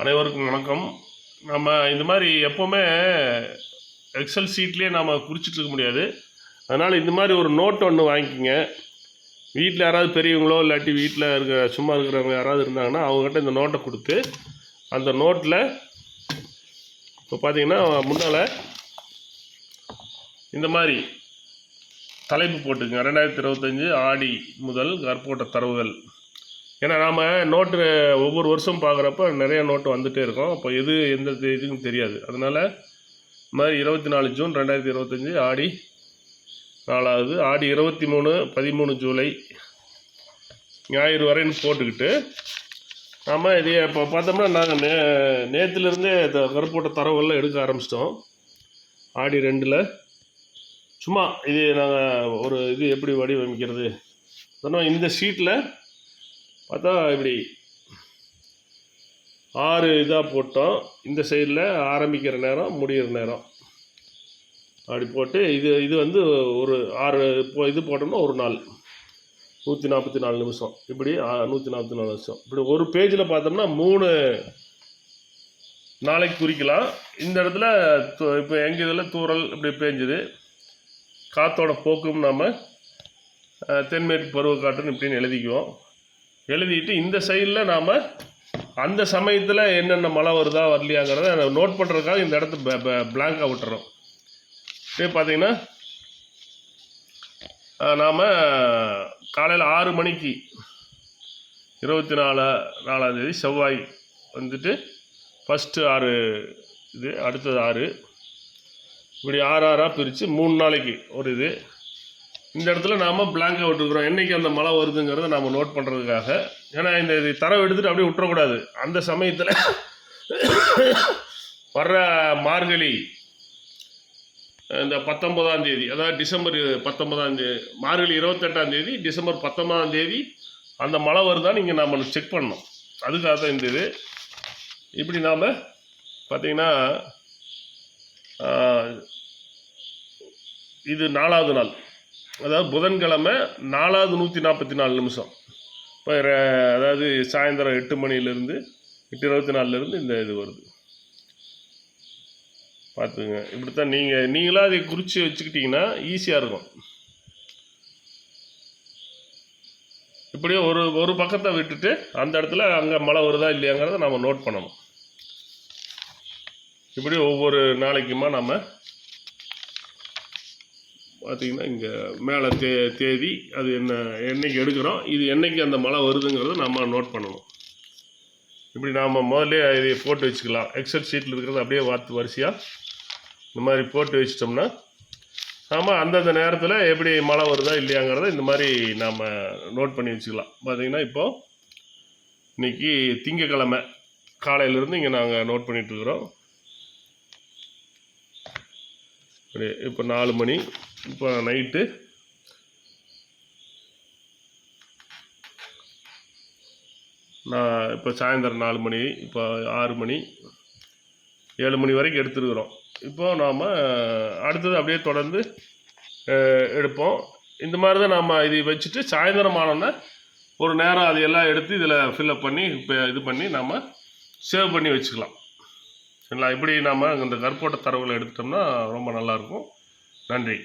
அனைவருக்கும் வணக்கம். நம்ம இந்த மாதிரி எப்போவுமே எக்ஸல் சீட்லேயே நாம் குறிச்சிட்டு இருக்க முடியாது. அதனால் இந்த மாதிரி ஒரு நோட் ஒன்று வாங்கிக்கோங்க. வீட்டில் யாராவது பெரியவங்களோ இல்லாட்டி வீட்டில் இருக்கிற சும்மா இருக்கிறவங்க யாராவது இருந்தாங்கன்னா அவங்ககிட்ட இந்த நோட்டை கொடுத்து அந்த நோட்டில் இப்போ பார்த்தீங்கன்னா முன்னால் இந்த மாதிரி தலைப்பு போட்டுங்க ரெண்டாயிரத்தி இருபத்தஞ்சி ஆடி முதல் கற்போட்ட தரவுகள். ஏன்னா நாம் நோட்டு ஒவ்வொரு வருஷம் பார்க்குறப்ப நிறைய நோட்டு வந்துகிட்டே இருக்கும். அப்போ எது எந்த இதுன்னு தெரியாது. அதனால் இந்த மாதிரி இருபத்தி நாலு ஜூன் ரெண்டாயிரத்தி இருபத்தஞ்சி ஆடி நாலாவது ஆடி இருபத்தி மூணு பதிமூணு ஜூலை ஞாயிறு வரைன்னு போட்டுக்கிட்டு நாம் இது இப்போ பார்த்தோம்னா நாங்கள் நே நேற்றுலேருந்தே கருப்போட்ட தரவுகள்லாம் எடுக்க ஆரம்பிச்சிட்டோம். ஆடி ரெண்டில். சும்மா இது நாங்கள் ஒரு இது எப்படி வடிவமைக்கிறது? அதனால் இந்த ஷீட்டில் பார்த்தா இப்படி ஆறு இதாக போட்டோம். இந்த சைடில் ஆரம்பிக்கிற நேரம் முடிகிற நேரம். அப்படி போட்டு இது இது வந்து ஒரு ஆறு இப்போ இது போட்டோம்னா ஒரு நாள். நூற்றி நாற்பத்தி நாலு நிமிஷம். இப்படி நூற்றி நாற்பத்தி நாலு நிமிஷம். இப்படி ஒரு பேஜில் பார்த்தோம்னா மூணு நாளைக்கு குறிக்கலாம். இந்த இடத்துல இப்போ எங்கள் இதில் தூறல் இப்படி பேஞ்சுது. காற்றோட போக்கும் நாம் தென்மேற்கு பருவக்காற்றுன்னு இப்படின்னு எழுதிக்குவோம். எழுதிட்டு இந்த சைடில் நாம் அந்த சமயத்தில் என்னென்ன மழை வருதா வரலையாங்கிறத நோட் பண்ணுறதுக்காக இந்த இடத்த பிளாங்காக விட்டுறோம். இதே பார்த்தீங்கன்னா நாம் காலையில் ஆறு மணிக்கு இருபத்தி நாலு நாலாந்தேதி செவ்வாய் வந்துட்டு ஃபஸ்ட்டு ஆறு இது அடுத்தது ஆறு. இப்படி ஆறு ஆறாக பிரித்து மூணு நாளைக்கு ஒரு இது. இந்த இடத்துல நாம் பிளாங்க் விட்டுருக்குறோம். என்னைக்கு அந்த மழை வருதுங்கிறத நாம் நோட் பண்ணுறதுக்காக ஏன்னா இந்த இது தரவு எடுத்துகிட்டு அப்படியே விட்டுறக்கூடாது. அந்த சமயத்தில் வர்ற மார்கழி இந்த பத்தொன்பதாம் தேதி அதாவது டிசம்பர் பத்தொன்பதாம் தேதி மார்கழி இருபத்தெட்டாம் தேதி டிசம்பர் பத்தொன்பதாம் தேதி அந்த மழை வருதான்னு இங்கே நாம் செக் பண்ணோம் அதுக்காக தான் இந்த இது. இப்படி நாம் பார்த்தீங்கன்னா இது நாலாவது நாள். அதாவது புதன்கிழமை நாலாவது நூற்றி நாற்பத்தி நாலு நிமிஷம். இப்போ அதாவது சாயந்தரம் எட்டு மணிலேருந்து எட்டு இருபத்தி நாலுலேருந்து இந்த இது வருது. பார்த்துங்க. இப்படித்தான் நீங்கள் நீங்களாக அதை குறித்து வச்சுக்கிட்டிங்கன்னா ஈஸியாக இருக்கும். இப்படியே ஒரு ஒரு பக்கத்தை விட்டுட்டு அந்த இடத்துல அங்கே மழை வருதா இல்லையாங்கிறத நம்ம நோட் பண்ணணும். இப்படி ஒவ்வொரு நாளைக்குமா நம்ம பார்த்தீங்கன்னா இங்கே மேலே தே தேதி அது என்ன என்னைக்கு எடுக்கிறோம் இது என்னைக்கு அந்த மழை வருதுங்கிறத நம்ம நோட் பண்ணணும். இப்படி நாம் முதல்ல இதை போட்டு வச்சுக்கலாம். எக்ஸல் ஷீட்டில் இருக்கிறது அப்படியே வார்த்து வரிசையாக இந்த மாதிரி போட்டு வச்சிட்டோம்னா நாம் அந்தந்த நேரத்தில் எப்படி மழை வருதா இல்லையாங்கிறத இந்த மாதிரி நாம் நோட் பண்ணி வச்சுக்கலாம். பார்த்திங்கன்னா இப்போது இன்னைக்கு திங்கக்கிழமை. காலையிலேருந்து இங்கே நாங்கள் நோட் பண்ணிகிட்ருக்குறோம் அப்படியே இப்போ நாலு மணி. இப்போ நைட்டு நான் இப்போ சாயந்தரம் நாலு மணி இப்போ ஆறு மணி ஏழு மணி வரைக்கும் எடுத்துருக்குறோம். இப்போ நாம் அடுத்தது அப்படியே தொடர்ந்து எடுப்போம். இந்த மாதிரி தான் நாம் இது வச்சுட்டு சாயந்தரம் ஆனோன்னா ஒரு நேரம் அதையெல்லாம் எடுத்து இதில் ஃபில்லப் பண்ணி இப்போ இது பண்ணி நாம் சேவ் பண்ணி வச்சுக்கலாம். சரிங்களா? இப்படி நாம் இந்த கற்போட்ட தரவுகளை எடுத்துட்டோம்னா ரொம்ப நல்லாயிருக்கும் நன்றி.